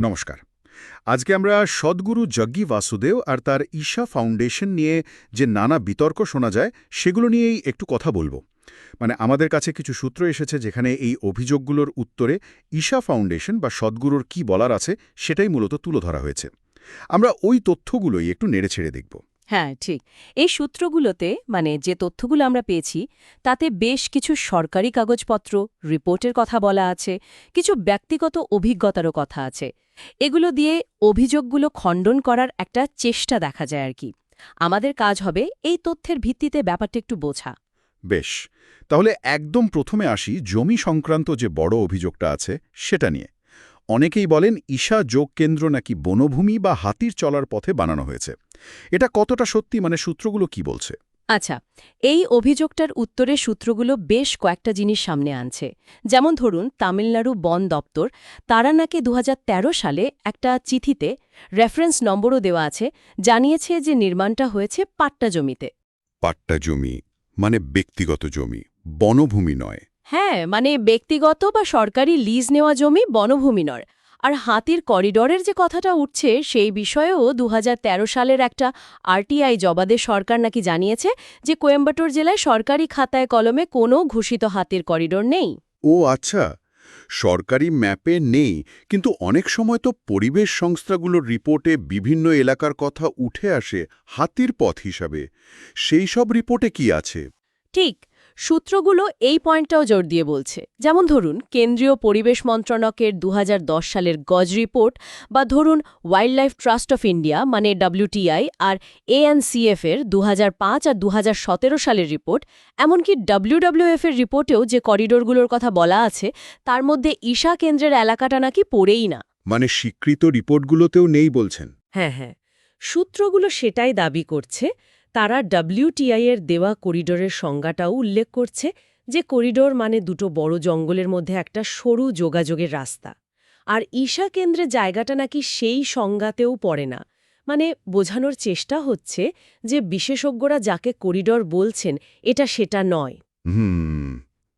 নমস্কার। আজকে আমরা সদ্গুরু জগ্গি বাসুদেব আর তার ঈশা ফাউন্ডেশন নিয়ে যে নানা বিতর্ক শোনা যায়, সেগুলো নিয়েই একটু কথা বলব। মানে আমাদের কাছে কিছু সূত্র এসেছে যেখানে এই অভিযোগগুলোর উত্তরে ঈশা ফাউন্ডেশন বা সদ্গুরুর কি বলার আছে সেটাই মূলত তুলে ধরা হয়েছে। আমরা ওই তথ্যগুলোই একটু নেড়ে ছেড়ে দেখব। হ্যাঁ ঠিক। এই সূত্রগুলোতে মানে যে তথ্যগুলো আমরা পেয়েছি, তাতে বেশ কিছু সরকারি কাগজপত্র, রিপোর্টের কথা বলা আছে, কিছু ব্যক্তিগত অভিজ্ঞতারও কথা আছে। এগুলো দিয়ে অভিযোগগুলো খণ্ডন করার একটা চেষ্টা দেখা যায় আর কি। আমাদের কাজ হবে এই তথ্যের ভিত্তিতে ব্যাপারটা একটু বোঝা। বেশ, তাহলে একদম প্রথমে আসি জমি সংক্রান্ত যে বড় অভিযোগটা আছে সেটা নিয়ে। অনেকেই বলেন ঈশা যোগ কেন্দ্র নাকি বনভূমি বা হাতির চলার পথে বানানো হয়েছে। এটা কতটা সত্যি মানে সূত্রগুলো কি বলছে? আচ্ছা এই অভিযোগটার উত্তরে সূত্রগুলো বেশ কয়েকটা জিনিস সামনে আনছে। যেমন ধরুন তামিলনাড়ু বন দপ্তর তারা নাকি দু হাজার তেরো সালে একটা চিঠিতে রেফারেন্স নম্বরও দেওয়া আছে জানিয়েছে যে নির্মাণটা হয়েছে পাট্টা জমিতে। পাট্টা জমি মানে ব্যক্তিগত জমি বনভূমি নয়। হ্যাঁ মানে ব্যক্তিগত বা সরকারি লিজ নেওয়া জমি বনভূমি নয়। আর হাতির করিডরের যে কথাটা উঠছে সেই বিষয়েও দু হাজার তেরো সালের একটা আরটিআই জবাদে সরকার নাকি জানিয়েছে যে কোয়েম্বাটোর জেলায় সরকারি খাতায় কলমে কোনো ঘোষিত হাতির করিডোর নেই। ও আচ্ছা সরকারি ম্যাপে নেই কিন্তু অনেক সময় তো পরিবেশ সংস্থাগুলোর রিপোর্টে বিভিন্ন এলাকার কথা উঠে আসে হাতির পথ হিসাবে। সেই সব রিপোর্টে কি আছে? ঠিক সূত্রগুলো এই পয়েন্টটাও জোর দিয়ে বলছে। যেমন ধরুন কেন্দ্রীয় পরিবেশ মন্ত্রণকের দু সালের গজ রিপোর্ট বা ধরুন wild life trust of India মানে ডব্লিউটিআই আর এএনসিএফ এর দু হাজার পাঁচ আর দু হাজার সতেরো সালের রিপোর্ট এমনকি ডব্লিউডব্লিউএফ এর রিপোর্টেও যে করিডোরগুলোর কথা বলা আছে তার মধ্যে ঈশা কেন্দ্রের এলাকাটা নাকি পড়েই না। মানে স্বীকৃত রিপোর্টগুলোতেও নেই বলছেন। হ্যাঁ হ্যাঁ। সূত্রগুলো সেটাই দাবি করছে তারা ডব্লিউটিআই এর দেওয়া করিডোরের সংজ্ঞাটাও উল্লেখ করছে যে করিডোর মানে দুটো বড় জঙ্গলের মধ্যে একটা সরু যোগাযোগের রাস্তা। আর ঈশা কেন্দ্রে জায়গাটা নাকি সেই সংজ্ঞাতেও পড়ে না। মানে বোঝানোর চেষ্টা হচ্ছে যে বিশেষজ্ঞরা যাকে করিডোর বলছেন, এটা সেটা নয়। হুম,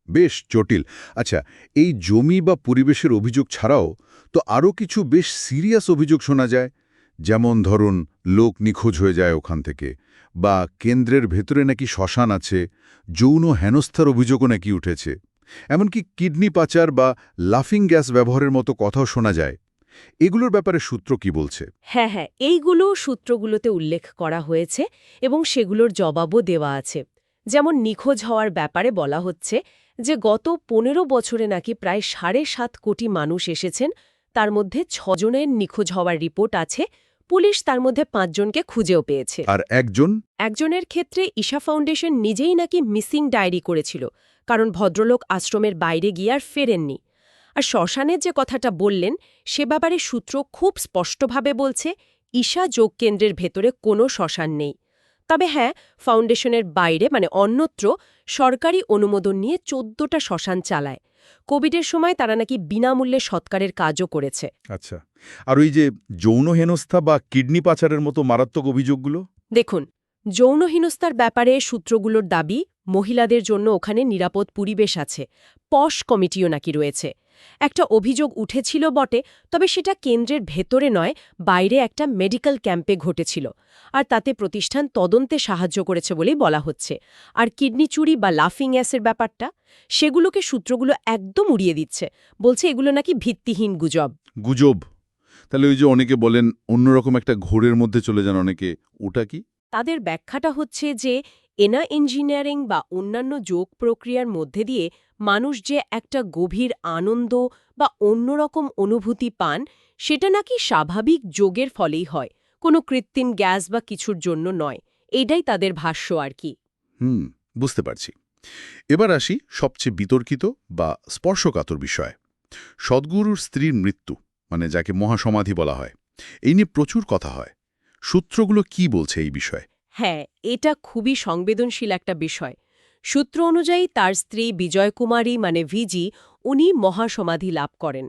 বেশ জটিল। আচ্ছা এই জমি বা পরিবেশের অভিযোগ ছাড়াও তো আরও কিছু বেশ সিরিয়াস অভিযোগ শোনা যায়। যেমন ধরুন, লোক নিখোঁজ হয়ে যায় ওখান থেকে। বা কেন্দ্রের ভেতরে নাকি শ্মশান আছে, যৌন হেনস্থার অভিযোগও নাকি উঠেছে। এমনকি কিডনি পাচার বা লাফিং গ্যাস ব্যবহারের মতো কথাও শোনা যায়। এগুলোর ব্যাপারে সূত্র কি বলছে? হ্যাঁ হ্যাঁ এইগুলো সূত্রগুলোতে উল্লেখ করা হয়েছে এবং সেগুলোর জবাবও দেওয়া আছে। যেমন নিখোঁজ হওয়ার ব্যাপারে বলা হচ্ছে যে, গত পনেরো বছরে নাকি প্রায় সাড়ে সাত কোটি মানুষ এসেছেন, তার মধ্যে ছজনের নিখোঁজ হওয়ার রিপোর্ট আছে পুলিশ তার মধ্যে পাঁচজনকে খুঁজেও পেয়েছে। আর একজন? একজনের ক্ষেত্রে ঈশা ফাউন্ডেশন নিজেই নাকি মিসিং ডায়েরি করেছিল কারণ ভদ্রলোক আশ্রমের বাইরে গিয়ে আর ফেরেননি। আর শ্মশানের যে কথাটা বললেন সে ব্যাপারে সূত্র খুব স্পষ্টভাবে বলছে ঈশা যোগকেন্দ্রের ভেতরে কোনো শ্মশান নেই। তবে হ্যাঁ ফাউন্ডেশনের বাইরে মানে অন্যত্র সরকারি অনুমোদন নিয়ে চোদ্দটা শ্মশান চালায়। কোভিডের সময় তারা নাকি বিনামূল্যে সৎকারের কাজও করেছে। আচ্ছা আর ওই যে যৌন হেনস্থা বা কিডনি পাচারের মতো মারাত্মক অভিযোগগুলো? দেখুন যৌনহীনস্তার ব্যাপারে সূত্রগুলোর দাবি মহিলাদের জন্য ওখানে নিরাপদ পরিবেশ আছে পশ কমিটিও নাকি রয়েছে। একটা অভিযোগ উঠেছিল বটে তবে সেটা কেন্দ্রের ভেতরে নয় বাইরে একটা মেডিকেল ক্যাম্পে ঘটেছিল। আর তাতে প্রতিষ্ঠান তদন্তে সাহায্য করেছে বলেই বলা হচ্ছে। আর কিডনি চুরি বা লাফিং অ্যাসের ব্যাপারটা সেগুলোকে সূত্রগুলো একদম উড়িয়ে দিচ্ছে। বলছে এগুলো নাকি ভিত্তিহীন গুজব। গুজব? তাহলে ওই যে অনেকে বলেন অন্যরকম একটা ঘোরের মধ্যে চলে যান অনেকে ওটা কি? তাদের ব্যাখ্যাটা হচ্ছে যে এনা ইঞ্জিনিয়ারিং বা অন্যান্য যোগ প্রক্রিয়ার মধ্যে দিয়ে মানুষ যে একটা গভীর আনন্দ বা অন্যরকম অনুভূতি পান, সেটা নাকি স্বাভাবিক যোগের ফলেই হয়, কোনো কৃত্রিম গ্যাস বা কিছুর জন্য নয়, এটাই তাদের ভাষ্য আর কি। হুম, বুঝতে পারছি। এবার আসি সবচেয়ে বিতর্কিত বা স্পর্শকাতর বিষয়। সদ্গুরুর স্ত্রীর মৃত্যু মানে যাকে মহাসমাধি বলা হয়, এই নিয়ে প্রচুর কথা হয়। সূত্রগুলো কি বলছে এই বিষয়ে? হ্যাঁ এটা খুবই সংবেদনশীল একটা বিষয়। সূত্র অনুযায়ী তার স্ত্রী বিজয়কুমারী মানে ভিজি উনি মহাসমাধি লাভ করেন।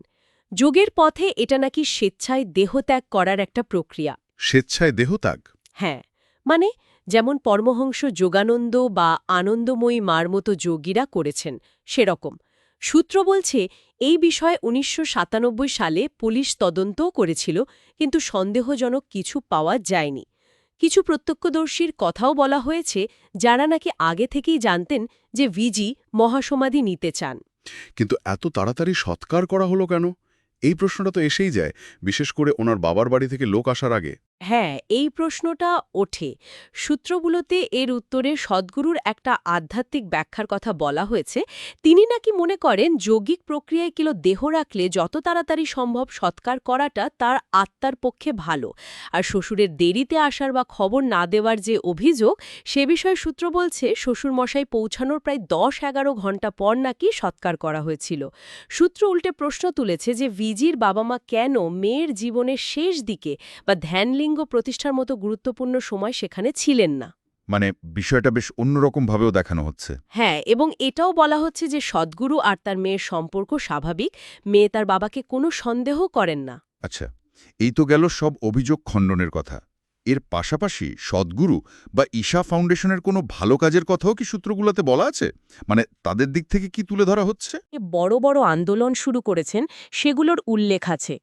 যোগের পথে এটা নাকি স্বেচ্ছায় দেহত্যাগ করার একটা প্রক্রিয়া। স্বেচ্ছায় দেহত্যাগ? হ্যাঁ মানে যেমন পরমহংস যোগানন্দ বা আনন্দময়ী মার মতো যোগীরা করেছেন সেরকম। সূত্র বলছে এই বিষয়ে উনিশশো সাতানব্বই সালে পুলিশ তদন্তও করেছিল কিন্তু সন্দেহজনক কিছু পাওয়া যায়নি। কিছু প্রত্যক্ষদর্শীর কথাও বলা হয়েছে, যারা নাকি আগে থেকেই জানতেন যে ভিজি মহাসমাধি নিতে চান। কিন্তু এত তাড়াতাড়ি সৎকার করা হলো কেন? এই প্রশ্নটা তো এসেই যায়, বিশেষ করে ওনার বাবার বাড়ি থেকে লোক আসার আগে। হ্যাঁ এই প্রশ্নটা ওঠে। সূত্রগুলোতে এর উত্তরে সদ্গুরুর একটা আধ্যাত্মিক ব্যাখ্যার কথা বলা হয়েছে। তিনি নাকি মনে করেন, যৌগিক প্রক্রিয়ায় কিলো দেহ রাখলে যত তাড়াতাড়ি সম্ভব সৎকার করাটা তার আত্মার পক্ষে ভালো। আর শ্বশুরের দেরিতে আসার বা খবর না দেওয়ার যে অভিযোগ, সে বিষয়ে সূত্র বলছে, শ্বশুরমশাই পৌঁছানোর প্রায় দশ এগারো ঘণ্টা পর নাকি সৎকার করা হয়েছিল। সূত্র উল্টে প্রশ্ন তুলেছে যে, ভিজির বাবা মা কেন মেয়ের জীবনের শেষ দিকে বা ধ্যানলিঙ্গ প্রতিষ্ঠার মতো গুরুত্বপূর্ণ সময় সেখানে ছিলেন না। মানে বিষয়টা বেশ অন্যরকমভাবেও দেখানো হচ্ছে। হ্যাঁ এবং এটাও বলা হচ্ছে যে সদ্গুরু আর তার মেয়ের সম্পর্ক স্বাভাবিক মেয়ে তার বাবাকে কোনো সন্দেহ করেন না। আচ্ছা এই তো গেল সব অভিযোগ খণ্ডনের কথা। এর পাশাপাশি সদ্গুরু বা ঈশা ফাউন্ডেশনের কোনো ভালো কাজের কথাও কি সূত্রগুলোতে বলা আছে? মানে তাদের দিক থেকে কি তুলে ধরা হচ্ছে? বড় বড় আন্দোলন শুরু করেছেন সেগুলোর উল্লেখ আছে।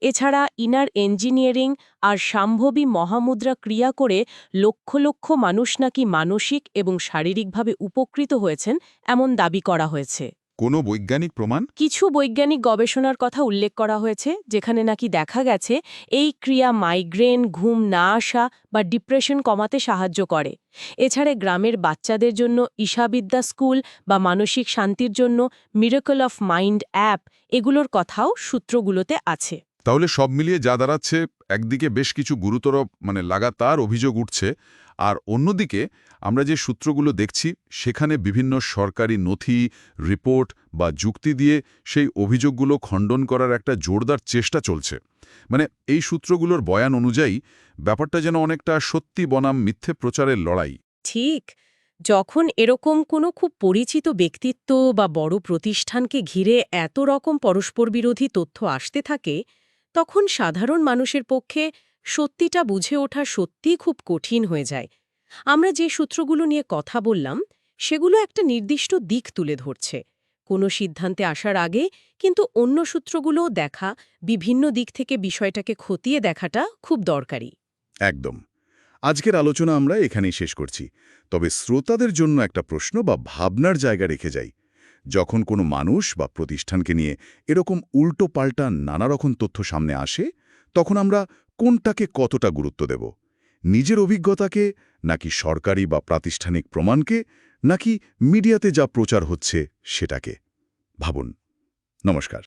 এছাড়া ইনার ইঞ্জিনিয়ারিং আর সাম্ভবী মহামুদ্রা ক্রিয়া করে লক্ষ লক্ষ মানুষ নাকি মানসিক এবং শারীরিকভাবে উপকৃত হয়েছেন এমন দাবি করা হয়েছে। কোনো বৈজ্ঞানিক প্রমাণ? কিছু বৈজ্ঞানিক গবেষণার কথা উল্লেখ করা হয়েছে যেখানে নাকি দেখা গেছে এই ক্রিয়া মাইগ্রেন ঘুম না আসা বা ডিপ্রেশন কমাতে সাহায্য করে। এছাড়া গ্রামের বাচ্চাদের জন্য ঈশাবিদ্যা স্কুল বা মানসিক শান্তির জন্য মিরাকল অফ মাইন্ড অ্যাপ এগুলোর কথাও সূত্রগুলোতে আছে। তাহলে সব মিলিয়ে যা দাঁড়াচ্ছে, একদিকে বেশ কিছু গুরুতর মানে লাগাতার অভিযোগ উঠছে। আর অন্যদিকে আমরা যে সূত্রগুলো দেখছি, সেখানে বিভিন্ন সরকারি নথি, রিপোর্ট বা যুক্তি দিয়ে সেই অভিযোগগুলো খণ্ডন করার একটা জোরদার চেষ্টা চলছে। মানে এই সূত্রগুলোর বয়ান অনুযায়ী ব্যাপারটা যেন অনেকটা সত্যি বনাম মিথ্যে প্রচারের লড়াই। ঠিক। যখন এরকম কোনো খুব পরিচিত ব্যক্তিত্ব বা বড় প্রতিষ্ঠানকে ঘিরে এত রকম পরস্পর বিরোধী তথ্য আসতে থাকে তখন সাধারণ মানুষের পক্ষে সত্যিটা বুঝে ওঠা সত্যিই খুব কঠিন হয়ে যায়। আমরা যে সূত্রগুলো নিয়ে কথা বললাম, সেগুলো একটা নির্দিষ্ট দিক তুলে ধরছে। কোনো সিদ্ধান্তে আসার আগে কিন্তু অন্য সূত্রগুলোও দেখা, বিভিন্ন দিক থেকে বিষয়টাকে খতিয়ে দেখাটা খুব দরকারি। একদম। আজকের আলোচনা আমরা এখানেই শেষ করছি। তবে শ্রোতাদের জন্য একটা প্রশ্ন বা ভাবনার জায়গা রেখে যাই। যখন কোনো মানুষ বা প্রতিষ্ঠানকে নিয়ে এরকম উল্টো পাল্টা নানা রকম তথ্য সামনে আসে, তখন আমরা কোনটাকে কতটা গুরুত্ব দেব? নিজের অভিজ্ঞতাকে, নাকি সরকারি বা প্রাতিষ্ঠানিক প্রমাণকে, নাকি মিডিয়াতে যা প্রচার হচ্ছে সেটাকে? ভাবুন। নমস্কার।